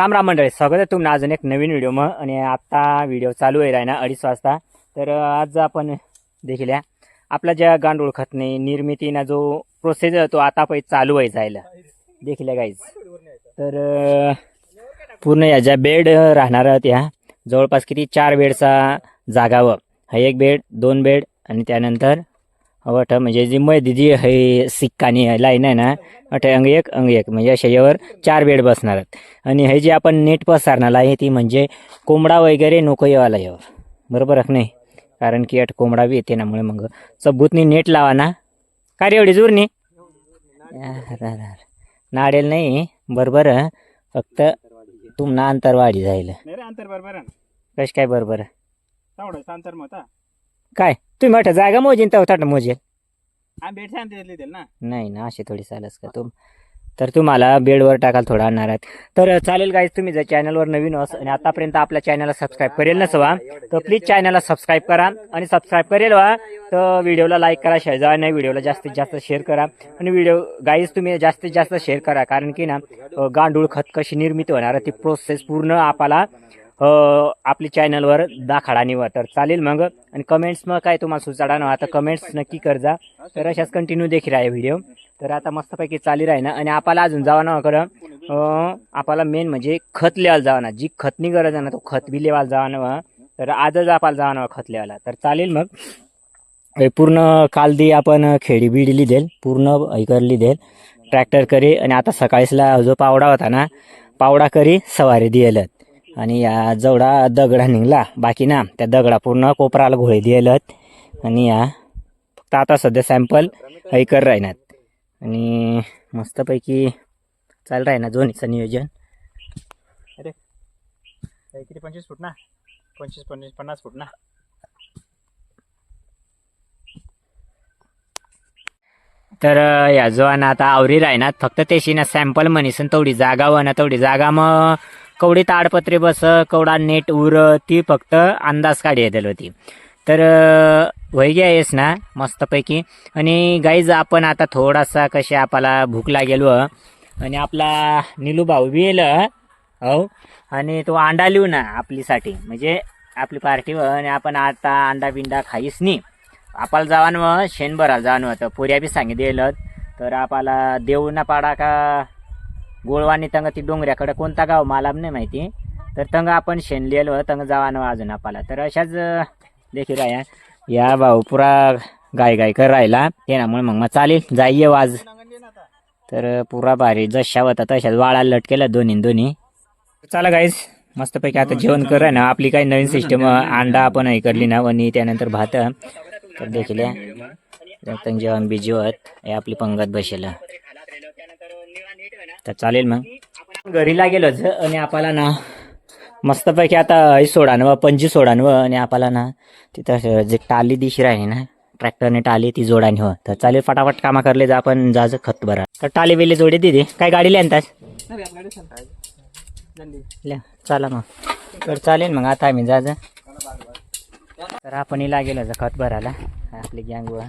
राम राम मंडळी स्वागत आहे तुम्हाला अजून एक नवीन व्हिडिओ मग आणि आत्ता व्हिडिओ चालू आहे ना अडीच वाजता. तर आज आपण देखील या. आपला ज्या गांडूळ खतने निर्मितीना जो प्रोसेस आहे तो आता पै चालू आहे जायला. देखील गाईज तर पूर्ण या ज्या बेड राहणार आहेत जवळपास किती? चार बेडचा जागावं हा एक बेड दोन बेड आणि त्यानंतर अवठ म्हणजे जी मैदी जी आहे सिक्कानी लाईन आहे ना अठ अंग एक अंग एक. म्हणजे अशा यावर चार बेड बसणार आहेत. आणि हे जे आपण नेट पसरणार आहे ती म्हणजे कोंबडा वगैरे नको येवाला यावर. बरोबर आहे नाही? कारण की अट कोंबडा बी येते ना मुळे मग चब्बूतनी नेट लावा ना. का रे एवढी जुरणी नाडेल नाही. बरोबर. फक्त तुमना अंतरवाढी जाईल नाही रे अंतर बरोबर कश काय बरोबर अंतर मग काय? तुम्ही म्हटलं जागा मोजीन मोजेल. भेट सांगते दिली ना. नाही ना अशी थोडी चालच का तुम? तर तुम्हाला बेडवर टाकाल थोडा आणणार आहेत. तर चालेल गाईज तुम्ही जर चॅनलवर नवीन अस आणि आतापर्यंत आपल्या चॅनलला सबस्क्राईब करेल नसवा तर प्लीज चॅनलला सबस्क्राईब करा आणि सबस्क्राईब करेल वा. तर व्हिडिओला लाईक करा शेजार नाही व्हिडिओला जास्तीत जास्त शेअर करा. आणि व्हिडिओ गाईज तुम्ही जास्तीत जास्त शेअर करा. कारण की ना गांडूळ खत कशी निर्मिती होणार ती प्रोसेस पूर्ण आपल्याला आपली चॅनलवर दाखडा निवा तर चालेल मग. आणि कमेंट्स मग काय तुम्हाला सुचाडा ना आता कमेंट्स नक्की करजा. तर अशाच कंटिन्यू देखील आहे व्हिडिओ तर आता मस्तपैकी चाली राही ना. आणि आपल्याला अजून जावा ना खरं. आपल्याला मेन म्हणजे खत लिवायला जावा ना. जी खतनी गरज आहे ना तो खत बी लिहायला जावा ना तर आजच आपल्याला जावा ना खत लिहायला. तर चालेल मग. हे पूर्ण कालदी आपण खेडी बिडी लिदेल पूर्ण हे कर लिदेल ट्रॅक्टर करी. आणि आता सकाळीसला जो पावडा होता ना पावडा करी सवारी दिएलत आणि या जेवढा दगडा निघला. बाकी ना त्या दगडा पूर्ण कोपराला घोळे दिएलत आणि या फक्त आता सध्या सॅम्पल हे कर राहणार. आणि मस्तपैकी चाल राही ना जोनीचं नियोजन हे किती पंचवीस फूट ना? पंचवीस पंचवीस पन्नास फूट ना? तर या जो ना आता आवरी राहणार. फक्त तेशी ना सॅम्पल म्हणीसन तेवढी जागा व ना तेवढी जागा मग कवडी ताडपत्रे बस कवडा नेट उर ती फक्त अंदाज काढी येतील होती. तर वैगे आहेस ना मस्तपैकी. आणि गाईज आपण आता थोडासा कसे आपल्याला भूक लागेल व. आणि आपला निलू भाऊ बी येलं हो. आणि तो अंडा लिहू ना आपलीसाठी. म्हणजे आपली पार्टी व. आणि आपण आता अंडा बिंडा खाईस नाही आपल्याला जावान व शेण भरायला जाणं होतं पुऱ्या बी सांगितलं तर आपल्याला देऊ ना पाडा का गोळवानी तंग ती डोंगऱ्याकडं कोणता गाव मला नाही माहिती. तर तंग आपण शेण तंग जावानं अजून आपल्याला तर अशाच देखील आहे या भाऊ पुरा गाय गाय कर राहिला. ते नामुळे मग मग चालेल. जाईये वाज. तर पुरा भारी जशा होता तशाच वाळाला लटकेला दोन्ही दोन्ही. चला गाईज मस्तपैकी आता जेवण कर ना आपली काही नवीन सिस्टम अंडा आपण हे करली ना आणि त्यानंतर भात. तर देखील या. जेवण बी होत. हे आपली पंगत बसेल. तर चालेल मग. घरीला गेलो ज आणि आपल्याला ना मस्तपैकी आता हे सोडानवं पंजी सोडानवं आणि आपल्याला ना तिथं जे टाली दिशी राहिली ना ट्रॅक्टरने टाली ती जोडानी हो. तर चालेल फटाफट कामा करले जा आपण जाज खत बरा तर टाली वेली जोडी दिदी काय गाडी आणतास ल्या चला मग. तर चालेल मग आता आम्ही जा तर आपण हिला गेलो जा खत भरायला आपली गँग व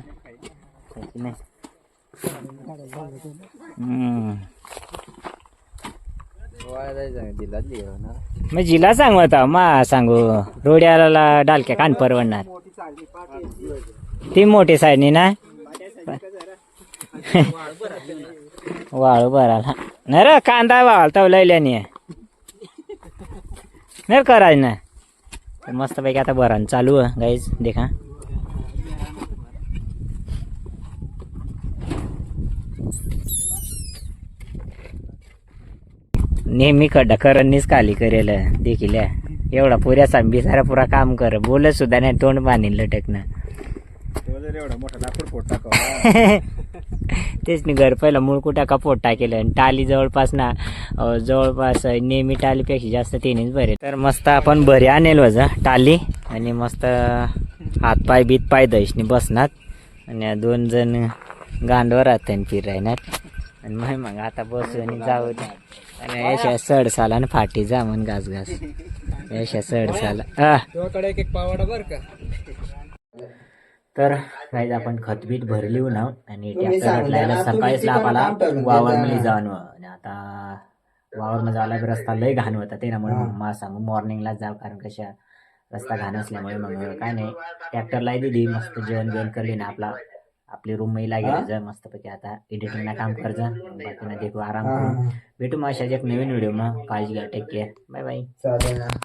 नाही? मग जिला सांगू आता. मा सांगू. रोड्याला डालक्या कान परवडणार. ती मोठी साईडनी ना? वाळू भराला नाही रे कांदा वाळ तव लयल्याने. नाही करायच ना मस्त मस्तपैकी आता भरण चालू आहे गाईज देखा. नेहमी खड्डा करणीच खाली करेल देखील एवढा पुऱ्या सांबी सारा पुरा काम कर. बोलत सुद्धा नाही तोंड बांधील लटकणं तो जर एवढा मोठा लाकूड पोट टाकावा. तेच नाही घर पहिला मुळकुटा कपोट टाकेलं आणि टाली जवळपास ना जवळपास नेहमी टालीपेक्षा जास्त तेनीच बरे तर मस्त आपण बरे आणेल वजा टाली. आणि मस्त हातपाय बीत पाय दशनी बसणार आणि दोन जण गांडवर राहतात फिर राहणार आणि मग मग आता बसू आणि जाऊ दे. आणि अशा सड साला आणि फाटी जा म्हण घास घास. अशा सड साला. तुझ्याकडे एक एक पावाडा बर का? तर गाईज आपण खतबीत भरली ना आणि ट्रॅक्टर सकाळीच आपल्याला वावर मध्ये जाणं आणि आता वावरनं जायला बी रस्ता लय घाण होता. त्यामुळे हा. मग मला सांगू मॉर्निंगला जाव कारण कशा रस्ता घाण असल्यामुळे मग काय नाही. ट्रॅक्टरला दिली मस्त जेवण बिवण करली ना आपला. आपली रूम महिला गेली जा मस्तपैकी आता एडिटिंगला काम कर जा बाकी देखू आराम करू. भेटू मग अशाच एक नवीन व्हिडिओ मग. काळजी घ्या. Take care bye bye